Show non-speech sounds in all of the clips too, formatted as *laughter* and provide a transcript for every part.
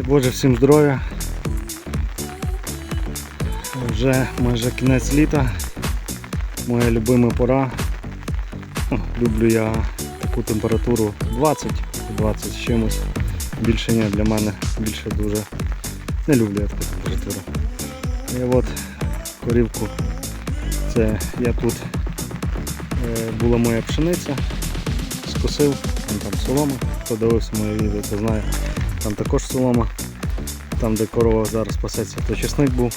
Дай Боже всім здоров'я. Вже майже кінець літа. Моя любима пора. Люблю я таку температуру 20, 20 з чимось. Більше ні, для мене більше дуже не люблю я таку температуру. І от корівку. Це я тут е, була моя пшениця, скосив, там, там солома, хто дивився моє відео, то знає, там також солома, там де корова зараз пасеться, то чесник був.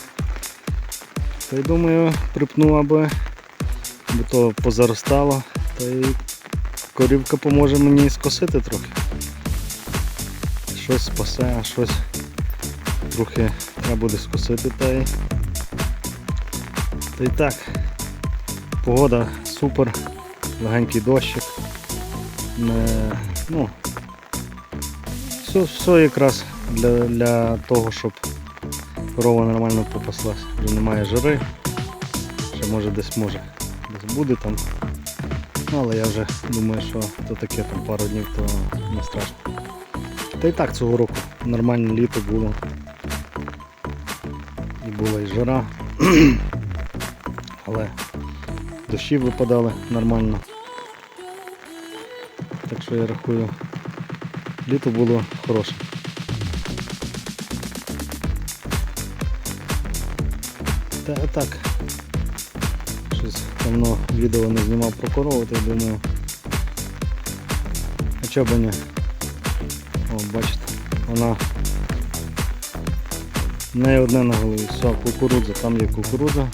Та й думаю, припну, аби бо то позаростало, та й корівка поможе мені скосити трохи. Щось спасе, а щось трохи треба буде скосити та й. Та й так. Погода супер, легенький дощик. Не, ну, все, все якраз для, для того, щоб корова нормально попаслась. Вже немає жири. Ще може десь може десь буде там. Ну, але я вже думаю, що то таке там пару днів, то не страшно. Та й так цього року нормальне літо було. І була і жара. *clears throat* Але дощі випадали нормально. Так що я рахую, літо було хороше. Та так. Щось давно відео не знімав про корову, то думаю. А чого б ні? О, бачите, вона не одне на голові, все, кукурудза, там є кукурудза.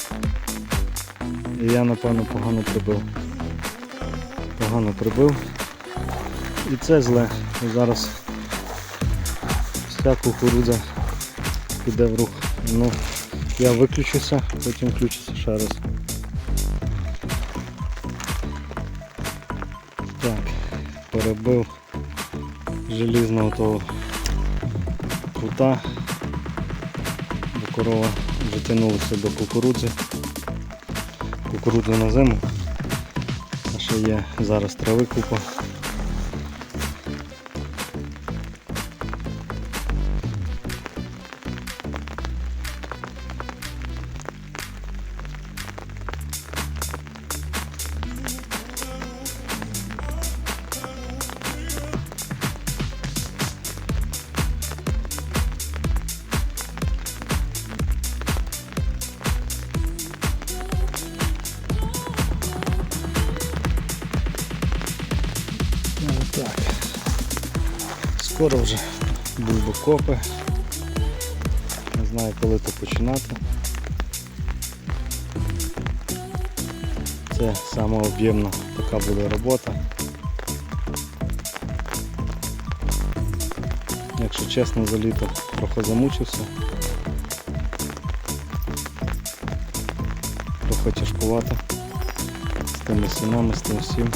І я напевно погано прибив. Погано прибив. І це зле. І зараз вся кукурудза піде в рух. Ну, я виключуся, потім включуся ще раз. Так, перебив желізного того крута, бо корова вже тянулася до кукурудзи. Кукурудзу на зиму. А ще є зараз трави купа. Так. Скоро вже бульбокопи. Не знаю коли то починати. Це саме така буде робота. Якщо чесно, за літо трохи замучився. Трохи тяжкувато з тими сінами, з тим всім.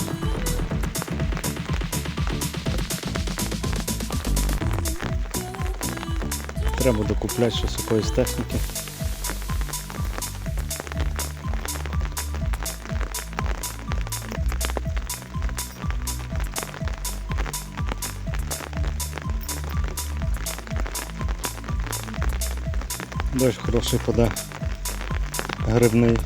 Треба докупляти щось якоїсь техніки. Дощ хороший пода грибний.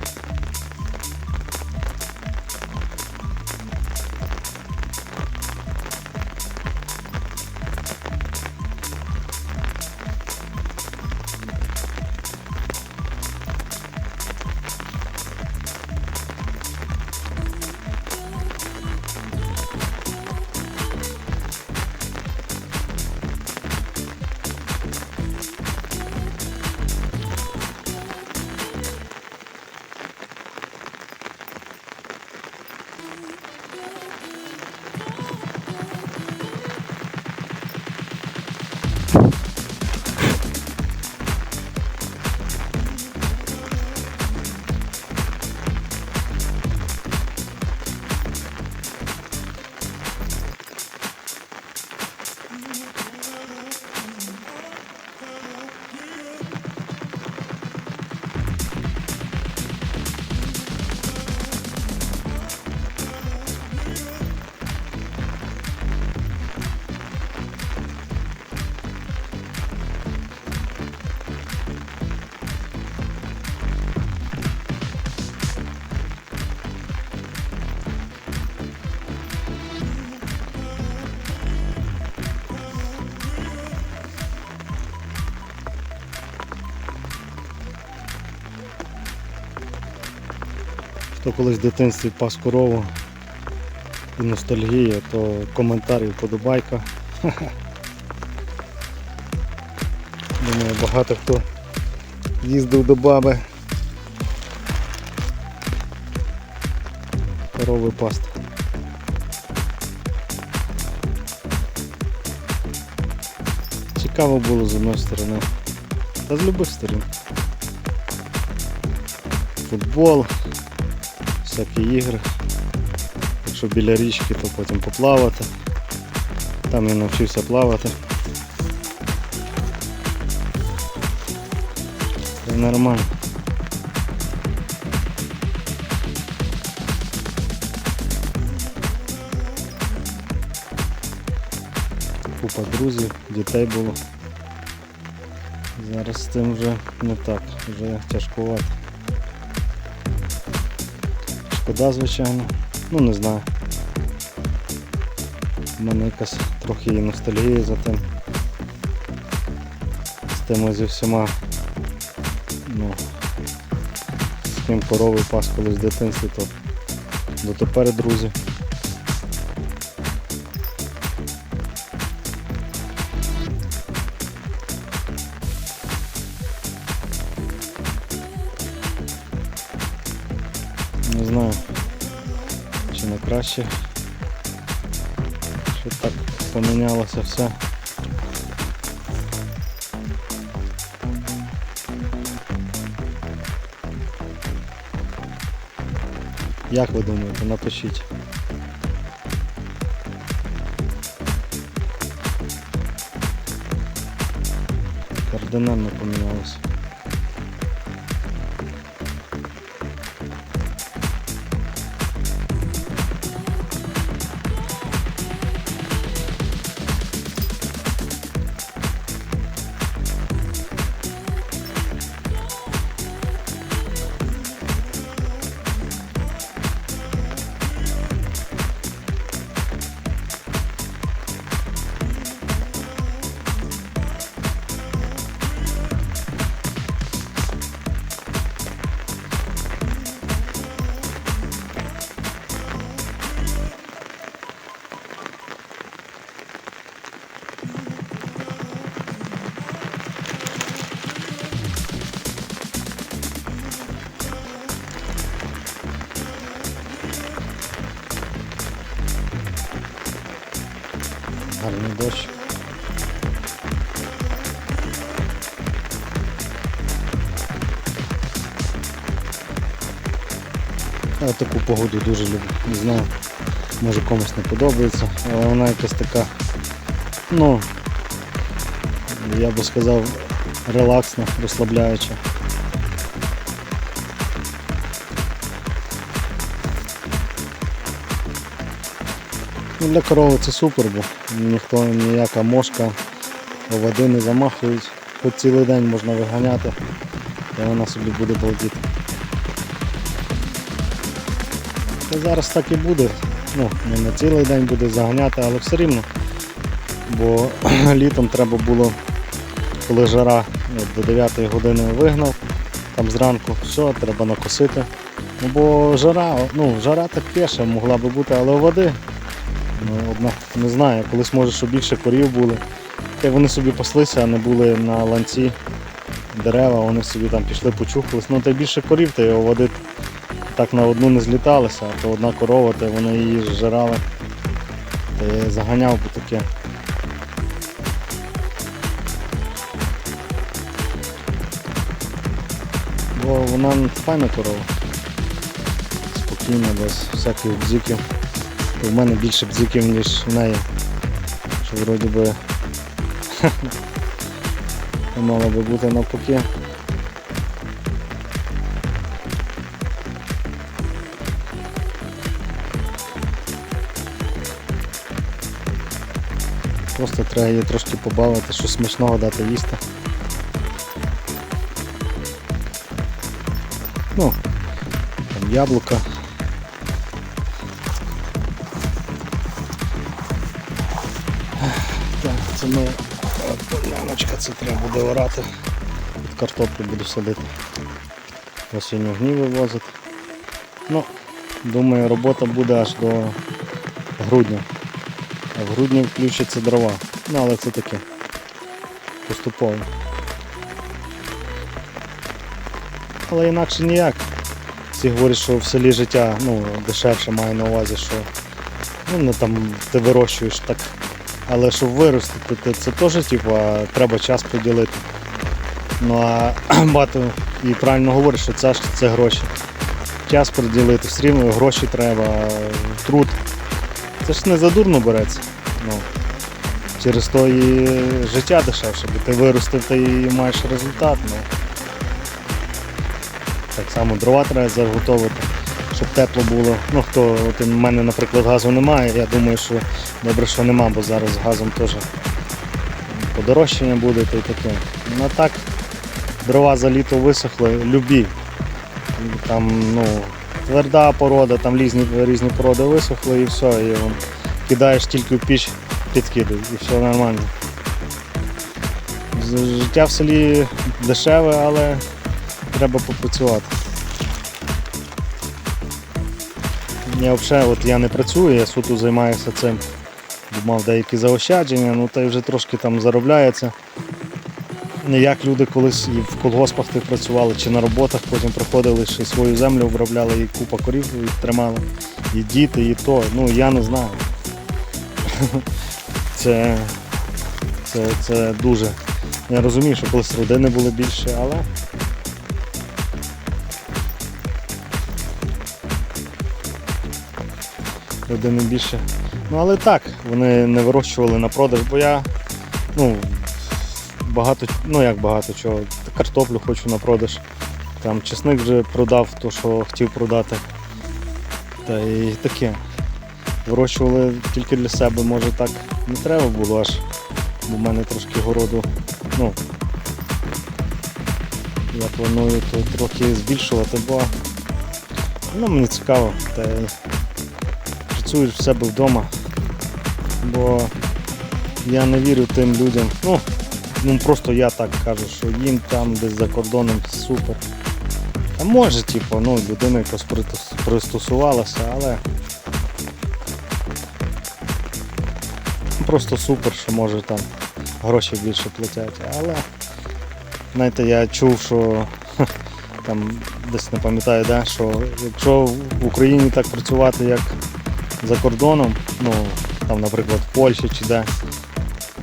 Колись в дитинстві пас корову і ностальгія, то коментар і вподобайка. *laughs* Думаю, багато хто їздив до баби. Корови пасти. Цікаво було з одної сторони. Та з любих сторін. Футбол, всякі ігри. Якщо біля річки, то потім поплавати. Там я навчився плавати. Це нормально. Купа друзів, дітей було. Зараз з цим вже не так, вже тяжкувати. Шкода, звичайно. Ну не знаю. У мене якась трохи і ностальгія за тим. З тими зі всіма. Ну, з ким корови пас колись в дитинстві, то дотепер друзі. Краще, що так помінялося все. Як ви думаєте, напишіть. Кардинально помінялося. Гарний дощ. Я таку погоду дуже люблю. Не знаю, може комусь не подобається, але вона якась така, ну, я би сказав, релаксна, розслабляюча. Ну, для корови це супер, бо ніхто ніяка мошка води не замахують. Хоч цілий день можна виганяти, і вона собі буде балдіти. Та зараз так і буде. Ну, не на цілий день буде заганяти, але все рівно. Бо *clears throat* літом треба було, коли жара до 9 години вигнав, там зранку все, треба накосити. Ну, бо жара, ну, жара так пеше могла би бути, але води Ну, однак не знаю, колись може, що більше корів були. Та й вони собі паслися, а не були на ланці дерева, вони собі там пішли, почухались. Ну та більше корів, та його води так на одну не зліталися, а то одна корова, та вони її зжирали. Та я заганяв би таке. Бо вона файна корова. Спокійна, без всяких бзиків. То в мене більше бзиків, ніж в неї. Що вроді би *laughs* мало би бути навпаки. Просто треба її трошки побавити, щось смачного дати їсти. Ну, там яблука. Ми поляночка, це треба буде орати. Під картоплю буду садити. Осінню гні вивозити. Ну, Думаю, робота буде аж до грудня. А в грудні включаться дрова. Ну, але це таке. Поступово. Але інакше ніяк. Всі говорять, що в селі життя ну, дешевше має на увазі, що ну, ну, там, ти вирощуєш так. Але щоб виростити, це теж типу, треба час приділити. Ну а *clears throat* багато і правильно говориш, що це, це гроші. Час приділити, все рівно гроші треба, труд. Це ж не задурно береться. Ну, через то і життя дешевше, бо ти виростив ти і маєш результат. Ну. Так само дрова треба заготовити, щоб тепло було. Ну, хто, от у мене, наприклад, газу немає, я думаю, що добре, що нема, бо зараз з газом теж подорожчання буде та й таке. Ну а так, дрова за літо висохли, любі. Там, ну, тверда порода, там різні, різні породи висохли і все, і вон, кидаєш тільки в піч, підкидай, і все нормально. Життя в селі дешеве, але треба попрацювати. Я взагалі от я не працюю, я суто займаюся цим. Мав деякі заощадження, ну та й вже трошки там заробляється. Не як люди колись і в колгоспах тих працювали, чи на роботах потім приходили, ще свою землю обробляли, і купа корів тримали, і діти, і то. Ну я не знаю. *laughs* Це, це, це дуже. Я розумію, що колись родини було більше, але. Родини більше. Ну але так, вони не вирощували на продаж, бо я ну, багато, ну як багато чого, картоплю хочу на продаж. Там чесник вже продав, то що хотів продати. Та і таке. Вирощували тільки для себе, може так не треба було аж. В мене трошки городу. Ну, я планую то трохи збільшувати, бо ну, мені цікаво. Та й працюєш в себе вдома. Бо я не вірю тим людям. Ну, ну просто я так кажу, що їм там десь за кордоном супер. А може, типу, ну, людина якось пристосувалася, але просто супер, що може там гроші більше платять. Але знаєте, я чув, що там десь не пам'ятаю, де, що якщо в Україні так працювати, як за кордоном, ну там, наприклад, в Польщі чи де,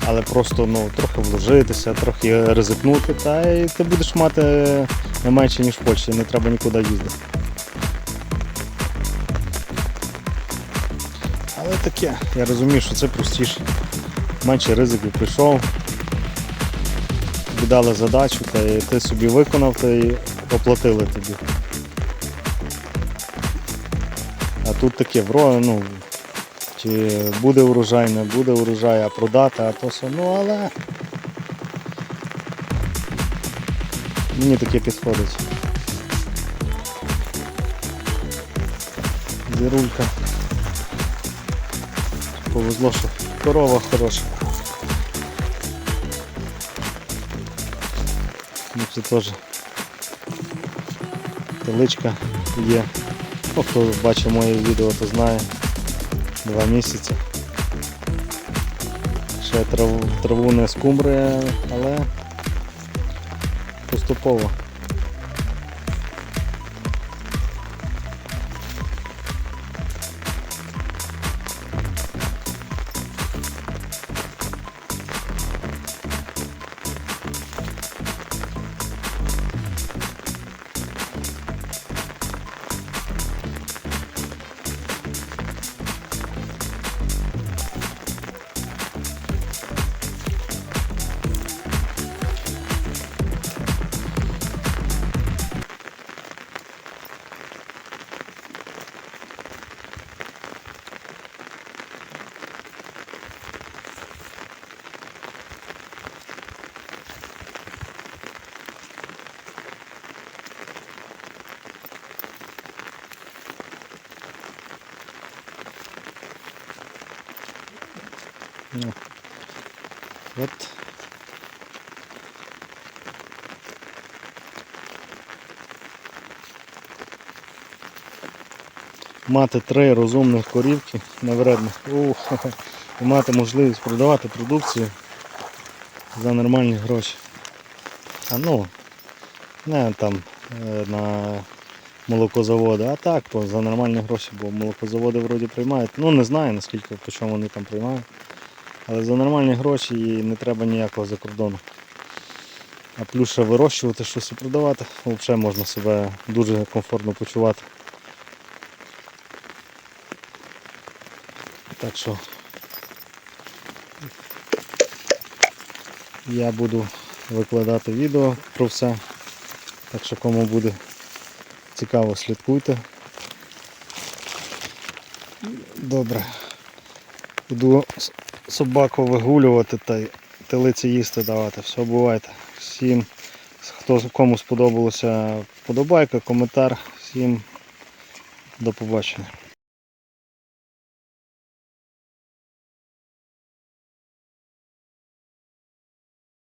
але просто ну, трохи вложитися, трохи ризикнути, та і ти будеш мати не менше, ніж в Польщі, не треба нікуди їздити. Але таке, я розумію, що це простіше. Менше ризиків прийшов, тобі дали задачу, та і ти собі виконав та й оплатили тобі. Тут таке вро, ну, чи буде урожай, не буде урожай, а продати, а то все. Ну але мені таке підходить. Зірулька. Повезло, що корова хороша. Ну, це теж теличка є. Ну, хто бачив моє відео, то знає. Два місяці. Ще траву, траву не скумбри, але поступово. От. мати три розумних корівки невредних. *laughs* І мати можливість продавати продукцію за нормальні гроші. А ну, не там е, на молокозаводи, а так за нормальні гроші, бо молокозаводи вроді приймають. Ну не знаю наскільки по чому вони там приймають. Але за нормальні гроші і не треба ніякого закордону. А плюс вирощувати щось і продавати, взагалі можна себе дуже комфортно почувати. Так що я буду викладати відео про все. Так що кому буде цікаво, слідкуйте. Добре. Іду собаку вигулювати та телиці їсти давати. Все, бувайте. Всім, хто кому сподобалося, подобайка, коментар. Всім до побачення.